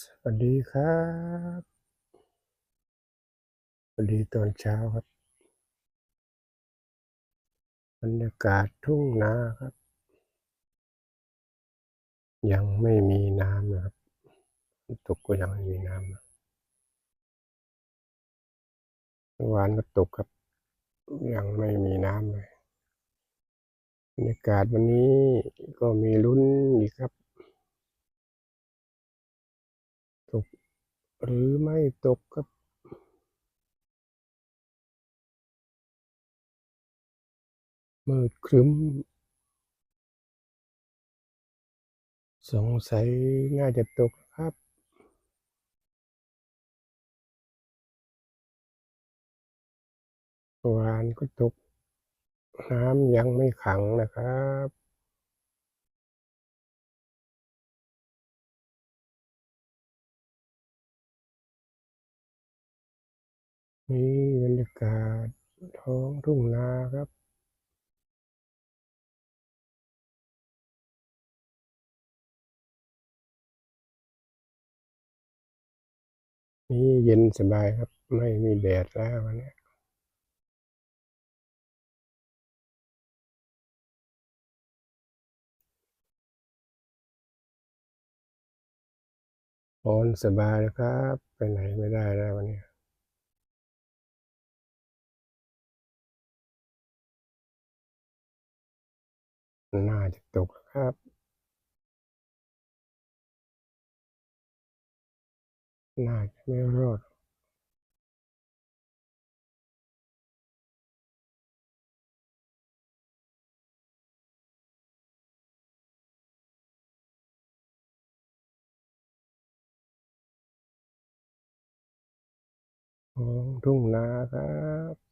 สวัสดีครับสวัสดีตอนเช้าครับบรรยากาศทุ่งนาครับ ยังไม่มีน้ำนะครับตกก็ยังไม่มีน้ำนะเมื่อวานก็ตกครับ ยังไม่มีน้ำเลยบรรยากาศวันนี้ก็มีลุ้นอีก ตก หรือไม่ตกครับมืดครึ้ม สงสัยน่าจะตกครับ วานก็ตก น้ำยังไม่ขังนะครับ นี่บรรยากาศท้องทุ่งนาครับนี่เย็นสบายครับ ไม่มีแดดแล้ววันนี้นอนสบายแล้วครับ ไปไหนไม่ได้แล้ววันนี้ น่าจะตกแล้วครับ น่าจะไม่รอดท้องทุ่งนาครับ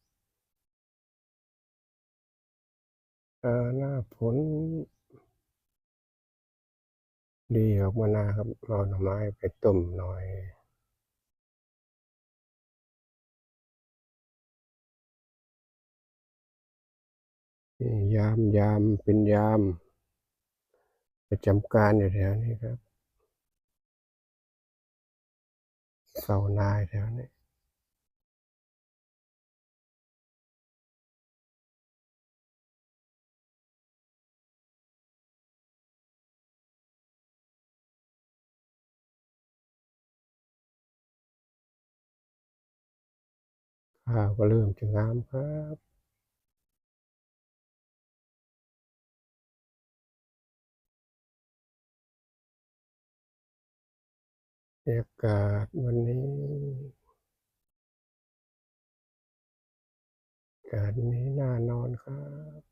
เอ่อหน้าฝนดีออกมาหนาครับเอาหน่อไม้ไปต้มหน่อยยามยามเป็นยาม ประจำการอยู่แถวนี้ครับเฝ้านายแถวนี้ ข้าวก็เริ่มจะงามครับบรรยากาศวันนี้อากาศนี้น่านอนครับ